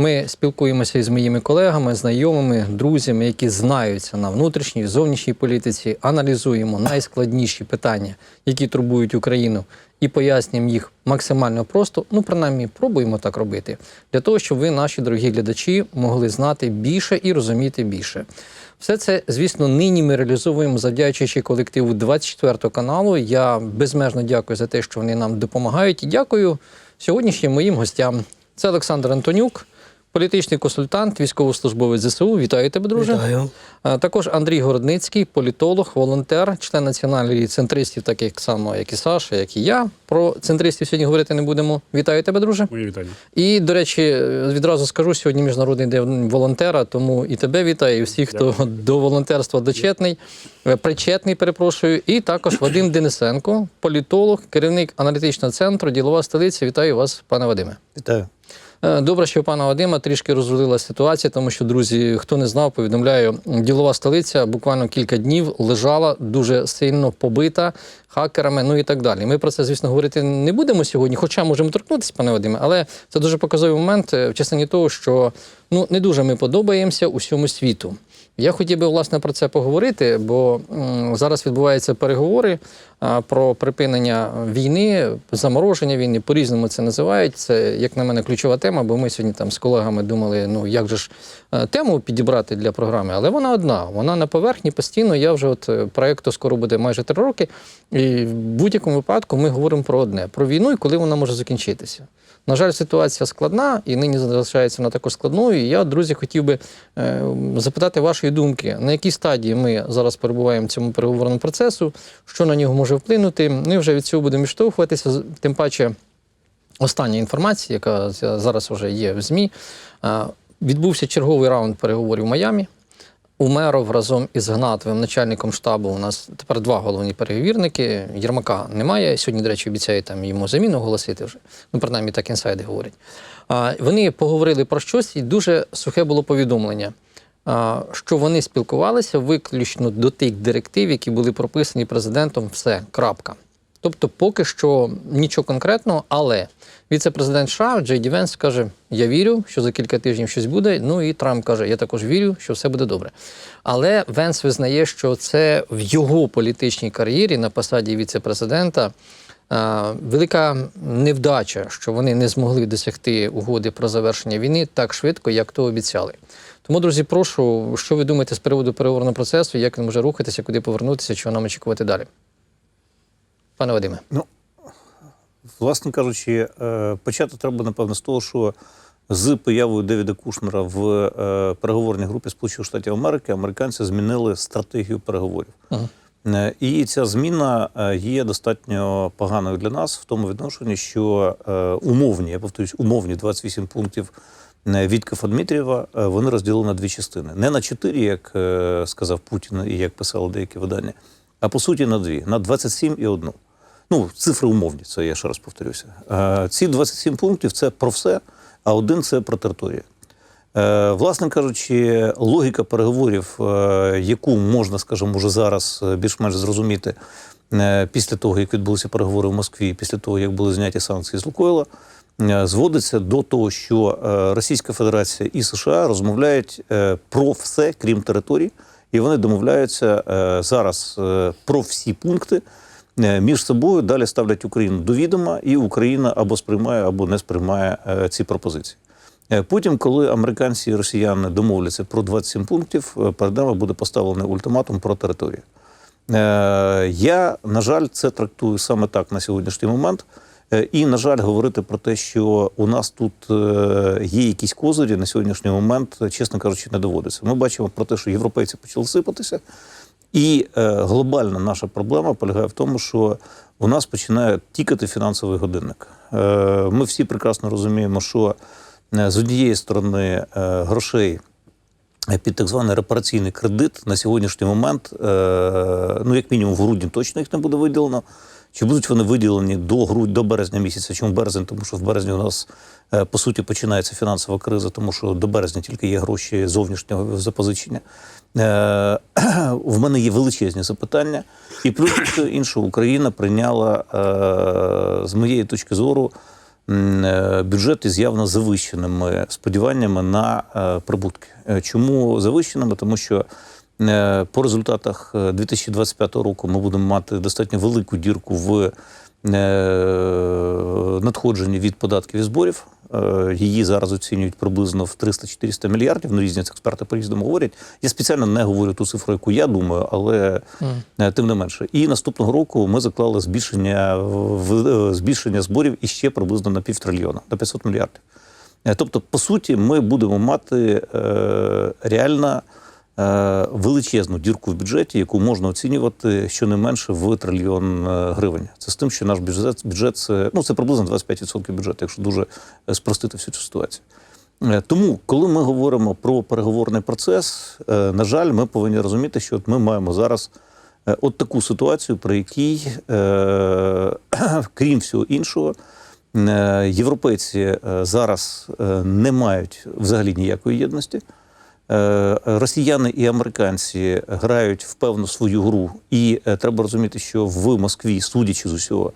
Ми спілкуємося із моїми колегами, знайомими, друзями, які знаються на внутрішній зовнішній політиці, аналізуємо найскладніші питання, які турбують Україну, і пояснюємо їх максимально просто. Ну, принаймні, пробуємо так робити, для того, щоб ви, наші дорогі глядачі, могли знати більше і розуміти більше. Все це, звісно, нині ми реалізовуємо завдячуючи колективу 24 каналу. Я безмежно дякую за те, що вони нам допомагають. І дякую сьогоднішнім моїм гостям. Це Олександр Антонюк, політичний консультант, військовослужбовець ЗСУ. Вітаю тебе, друже. Вітаю. А Також Андрій Городницький, політолог, волонтер, член національної центристів, так само, як і Саша, як і я. Про центристів сьогодні говорити не будемо. Вітаю тебе, друже. Мої вітання. І, до речі, відразу скажу, сьогодні міжнародний день волонтера, тому і тебе вітаю, і всіх, хто до волонтерства дочетний, е, причетний, перепрошую. І також Вадим Денисенко, політолог, керівник аналітичного центру, ділова столиця. Вітаю вас, пане Вадиме. Вітаю. Е, Добре, що пана Вадима трішки розрулила ситуація, тому що, друзі, хто не знав, повідомляю, ділова столиця буквально кілька днів лежала дуже сильно побита хакерами, ну і так далі. Ми про це, звісно, говорити не будемо сьогодні, хоча можемо торкнутися, пане Вадиме, але це дуже показовий момент е, в частині того, що ну не дуже ми подобаємося усьому світу. Я хотів би власне про це поговорити, бо м, зараз відбуваються переговори про припинення війни, замороження війни. По-різному це називають. Це, як на мене, ключова тема, бо ми сьогодні там з колегами думали, ну як же ж е, тему підібрати для програми, але вона одна. Вона на поверхні постійно. Я вже от е, проекту скоро буде майже три роки. І в будь-якому випадку ми говоримо про одне: про війну і коли вона може закінчитися. На жаль, ситуація складна і нині залишається вона також складною. І я, друзі, хотів би е, запитати вашої думки, на якій стадії ми зараз перебуваємо в цьому переговорному процесу, що на нього може вплинути. Ми вже від цього будемо відштовхуватися, тим паче. Остання інформація, яка зараз вже є в ЗМІ, відбувся черговий раунд переговорів в Майамі. Умеров разом із Гнатовим, начальником штабу. У нас тепер два головні переговірники. Єрмака немає. Сьогодні, до речі, обіцяють там йому заміну оголосити вже. Ну, принаймні, так інсайди говорять. А, Вони поговорили про щось, і дуже сухе було повідомлення, що вони спілкувалися виключно до тих директив, які були прописані президентом. Все, крапка. Тобто, поки що нічого конкретного, але віце-президент США Джей Ді Венс каже: Я вірю, що за кілька тижнів щось буде. Ну і Трамп каже: Я також вірю, що все буде добре. Але Венс визнає, що це в його політичній кар'єрі на посаді віце-президента. Е, Велика невдача, що вони не змогли досягти угоди про завершення війни так швидко, як то обіцяли. Тому, друзі, прошу, що ви думаєте з приводу переговорного процесу, як він може рухатися, куди повернутися, чого нам очікувати далі? Пане Вадиме. Ну, власне кажучи, е, почати треба, напевно, з того, що з появою Девіда Кушнера в е, переговорній групі Сполучених Штатів Америки американці змінили стратегію переговорів. Ага. Е, І ця зміна е, є достатньо поганою для нас в тому відношенні, що е, умовні, я повторюсь, умовні 28 пунктів Віткафа Дмитрієва е, вони розділили на дві частини. Не на чотири, як сказав Путін і як писали деякі видання, а по суті на дві: на 27 і одну. Ну, цифри умовні, це я ще раз повторюся. Ці 27 пунктів це про все, а один це про територію. Е, Власне кажучи, логіка переговорів, е, яку можна, скажімо, вже зараз е, більш-менш зрозуміти після того, як відбулися переговори в Москві, після того, як були зняті санкції з Лукойла, зводиться до того, що Російська Федерація і США розмовляють про все, крім територій, і вони домовляються зараз про всі пункти. Між собою далі ставлять Україну до відома, і Україна або сприймає, або не сприймає ці пропозиції. Е, Потім, коли американці і росіяни домовляться про 27 пунктів, е, перед буде поставлений ультиматум про територію. Е, Я, на жаль, це трактую саме так на сьогоднішній момент. І, на жаль, говорити про те, що у нас тут є якісь козирі на сьогоднішній момент, чесно кажучи, не доводиться. Ми бачимо про те, що європейці почали сипатися. І глобальна наша проблема полягає в тому, що у нас починає тікати фінансовий годинник. Ми всі прекрасно розуміємо, що з однієї сторони е, грошей е, під так званий репараційний кредит на сьогоднішній момент, е, ну як мінімум в грудні точно їх не буде виділено. Чи будуть вони виділені до грудь, до березня місяця? Чому березень? Тому що в березні у нас е, по суті починається фінансова криза, тому що до березня тільки є гроші зовнішнього запозичення. Е, В мене є величезні запитання. І плюс інше, Україна прийняла, е, з моєї точки зору, е, бюджет із явно завищеними сподіваннями на е, прибутки. Е, Чому завищеними? Тому що е, по результатах е, 2025 року ми будемо мати достатньо велику дірку в е, надходженні від податків і зборів. Е, Її зараз оцінюють приблизно в 300-400 мільярдів. Ну, різні експерти по-різному говорять. Я спеціально не говорю ту цифру, яку я думаю, але mm. тим не менше. І наступного року ми заклали збільшення, в, е, збільшення зборів іще приблизно на півтрильйона, на 500 мільярдів. Тобто, по суті, ми будемо мати е, реально величезну дірку в бюджеті, яку можна оцінювати щонайменше в трильйон е, гривень. Це з тим, що наш бюджет, бюджет це, ну, це приблизно 25% бюджету, якщо дуже е, спростити всю цю ситуацію. Е, Тому, коли ми говоримо про переговорний процес, е, на жаль, ми повинні розуміти, що ми маємо зараз е, от таку ситуацію, при якій, е, крім всього іншого, е, європейці е, зараз е, не мають взагалі ніякої єдності. Е, Росіяни і американці грають в певну свою гру, і е, треба розуміти, що в Москві, судячи з усього,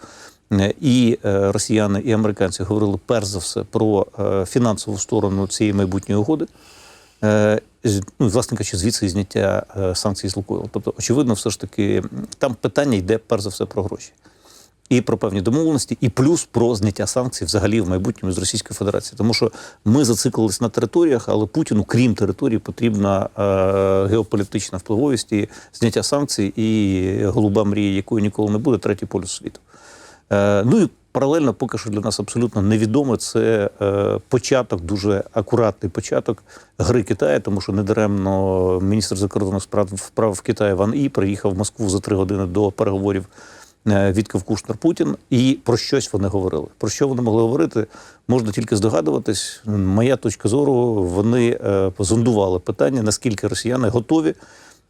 е, і росіяни, і американці говорили перш за все про фінансову сторону цієї майбутньої угоди. Ну, власне кажучи, звідси зняття санкцій з Лукойл. Тобто, очевидно, все ж таки, там питання йде перш за все про гроші. І про певні домовленості, і плюс про зняття санкцій взагалі в майбутньому з Російської Федерації. Тому що ми зациклились на територіях, але Путіну, крім території, потрібна е, геополітична впливовість і зняття санкцій, і голуба мрія, якої ніколи не буде, третій полюс світу. Е, ну і паралельно, поки що для нас абсолютно невідомо, це е, початок, дуже акуратний початок гри Китаю, тому що недаремно міністр закордонних справ в Китаї Ван І приїхав в Москву за три години до переговорів. Е, Вітков Кушнер Путін, і про щось вони говорили. Про що вони могли говорити, можна тільки здогадуватись. Моя точка зору, вони е, зондували питання, наскільки росіяни готові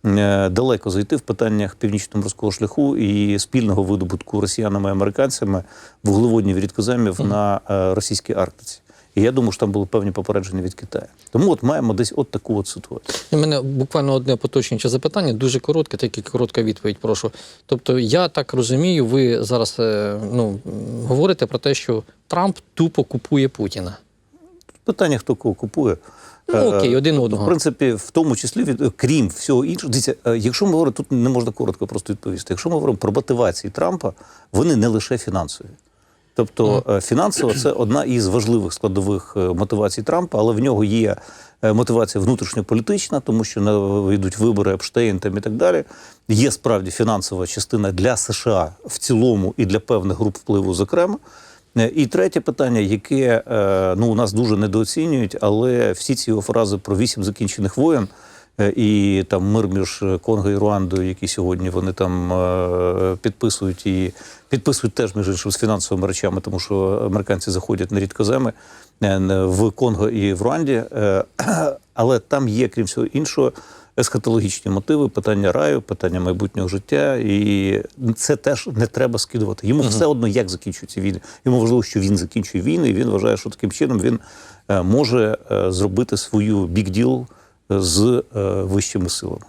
е, далеко зайти в питаннях північно-морського шляху і спільного видобутку росіянами і американцями вуглеводнів рідкоземів на е, російській Арктиці. І я думаю, що там були певні попередження від Китаю. Тому от маємо десь от таку от ситуацію. У мене буквально одне поточнююче запитання, дуже коротке, тільки коротка відповідь, прошу. Тобто, я так розумію, ви зараз е, ну, говорите про те, що Трамп тупо купує Путіна. Питання, хто кого купує. Ну, Е, окей, один одного. В принципі, в тому числі, від, крім всього іншого, дивіться, е, якщо ми говоримо, тут не можна коротко просто відповісти. Якщо ми говоримо про мотивації Трампа, вони не лише фінансові. Тобто е, фінансово це одна із важливих складових е, мотивацій Трампа, але в нього є е, мотивація внутрішньополітична, тому що йдуть вибори Епштейн там і так далі. Є справді фінансова частина для США в цілому і для певних груп впливу, зокрема. І третє питання, яке ну, у нас дуже недооцінюють, але всі ці його фрази про вісім закінчених воєн і там мир між Конго і Руандою, які сьогодні вони там е, підписують і підписують теж між іншим з фінансовими речами, тому що американці заходять на рідкоземи е, в Конго і в Руанді. Е, Але там є, крім всього іншого, есхатологічні мотиви, питання раю, питання майбутнього життя, і це теж не треба скидувати. Йому все одно як закінчуються війни. Йому важливо, що він закінчує війни, і він вважає, що таким чином він е, може е, зробити свою бік-діл з е, вищими силами.